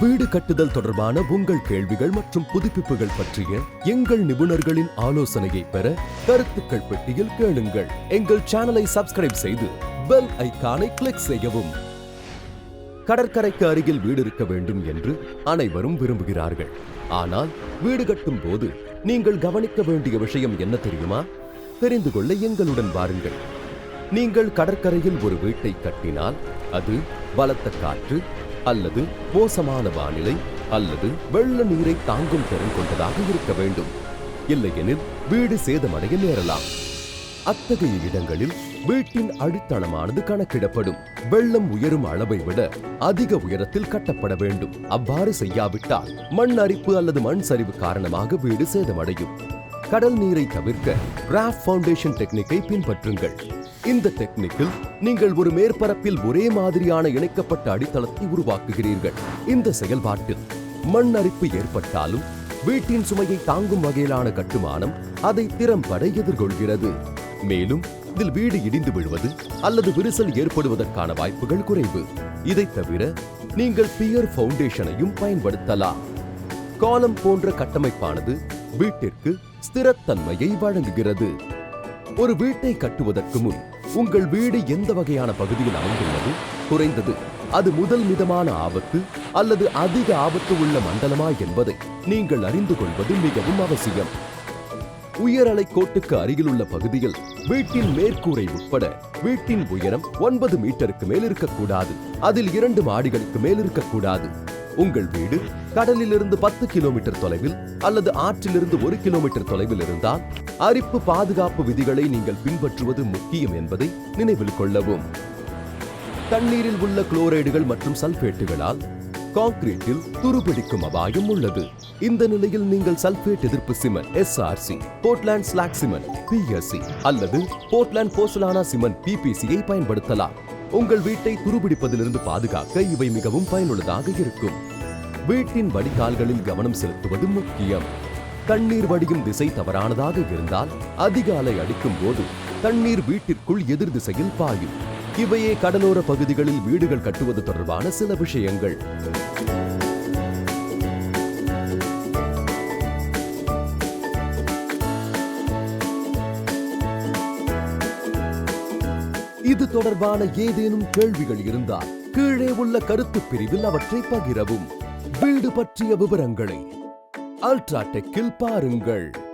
வீடு கட்டுதல் தொடர்பான உங்கள் கேள்விகள் மற்றும் புதுப்பிப்புகள் பற்றிய எங்கள் நிபுணர்களின் ஆலோசனையை பெற கருத்துக்கள் பெட்டியில் கேளுங்கள். எங்கள் சேனலை சப்ஸ்கிரைப் செய்து பெல் ஐக்கானை கிளிக் செய்யவும். கடற்கரைக்கு அருகில் வீடு இருக்க வேண்டும் என்று அனைவரும் விரும்புகிறார்கள். ஆனால் வீடு கட்டும் போது நீங்கள் கவனிக்க வேண்டிய விஷயம் என்ன தெரியுமா? தெரிந்து கொள்ள எங்களுடன் வாருங்கள். நீங்கள் கடற்கரையில் ஒரு வீட்டை கட்டினால் அது பலத்த காற்று அல்லது மோசமான வானிலை அல்லது வெள்ள நீரை தாங்கும் திறன் கொண்டதாக இருக்க வேண்டும். இல்லையெனில் வீடு சேதமடைய நேரலாம். அத்தகைய இடங்களில் வீட்டின் அடித்தளமானது கணக்கிடப்படும். வெள்ளம் உயரும் அளவை விட அதிக உயரத்தில் கட்டப்பட வேண்டும். அவ்வாறு செய்யாவிட்டால் மண் அரிப்பு அல்லது மண் சரிவு காரணமாக வீடு சேதமடையும். கடல் நீரை தவிர்க்க ராஃப் ஃபவுண்டேஷன் டெக்னிக்கை பின்பற்றுங்கள். இந்த டெக்னிக்கில் நீங்கள் ஒரு மேற்பரப்பில் ஒரே மாதிரியான இணைக்கப்பட்ட அடித்தளத்தை உருவாக்குகிறீர்கள். இந்த செயல்பாட்டில் மண் அரிப்பு ஏற்பட்டாலும் வீட்டின் சுமையை தாங்கும் வகையிலான கட்டுமானம் அதை திறம்பட எதிர்கொள்கிறது. மேலும் இதில் வீடு இடிந்து விழுவது அல்லது விரிசல் ஏற்படுவதற்கான வாய்ப்புகள் குறைவு. இதை தவிர நீங்கள் பியர் ஃபவுண்டேஷனையும் பயன்படுத்தலாம். காலம் போன்ற கட்டமைப்பானது வீட்டிற்கு ஸ்திரத்தன்மையை வழங்குகிறது. ஒரு வீட்டை கட்டுவதற்கு முன் உங்கள் வீடு எந்த வகையான பகுதியில் அமைந்துள்ளது? குறைந்தது அது முதல் மிதமான ஆபத்து அல்லது அதிக ஆபத்து உள்ள மண்டலமா என்பதை நீங்கள் அறிந்து கொள்வது மிகவும் அவசியம். உயரலை கோட்டுக்கு அருகிலுள்ள பகுதியில் வீட்டின் மேற்கூரை உட்பட வீட்டின் உயரம் ஒன்பது மீட்டருக்கு மேல் இருக்கக்கூடாது அதில் இரண்டு மாடிகளுக்கு மேல் இருக்கக்கூடாது உங்கள் வீடு கடலிலிருந்து பத்து கிலோமீட்டர் தொலைவில் அல்லது ஆற்றிலிருந்து ஒரு கிலோமீட்டர் தொலைவில் இருந்தால் அரிப்பு பாதுகாப்பு விதிகளை நீங்கள் பின்பற்றுவது முக்கியம் என்பதை நினைவில் கொள்ளவும். தண்ணீரில் உள்ள குளோரைடுகள் மற்றும் சல்பேட்டுகளால் கான்கிரீட்டில் துருபிடிக்கும் அபாயம் உள்ளது. இந்த நிலையில் நீங்கள் சல்பேட் எதிர்ப்பு cement SRC Portland slag cement PSC அல்லது போர்ட்லாண்ட் போசலானா சிமெண்ட் பிபிசியை பயன்படுத்தலாம். உங்கள் வீட்டை துருபிடிப்பதிலிருந்து பாதுகாக்க இவை மிகவும் பயனுள்ளதாக இருக்கும். வீட்டின் வடிகால்களில் கவனம் செலுத்துவது முக்கியம். தண்ணீர் வடியும் திசை தவறானதாக இருந்தால் அதிக அலை அடிக்கும் போது தண்ணீர் வீட்டிற்குள் எதிர் திசையில் பாயும். இவையே கடலோர பகுதிகளில் வீடுகள் கட்டுவது தொடர்பான சில விஷயங்கள். இது தொடர்பான ஏதேனும் கேள்விகள் இருந்தால் கீழே உள்ள கருத்து பிரிவில் அவற்றை பகிரவும். வீடு பற்றிய விவரங்களை அல்ட்ராடெக்கில் பாருங்கள்.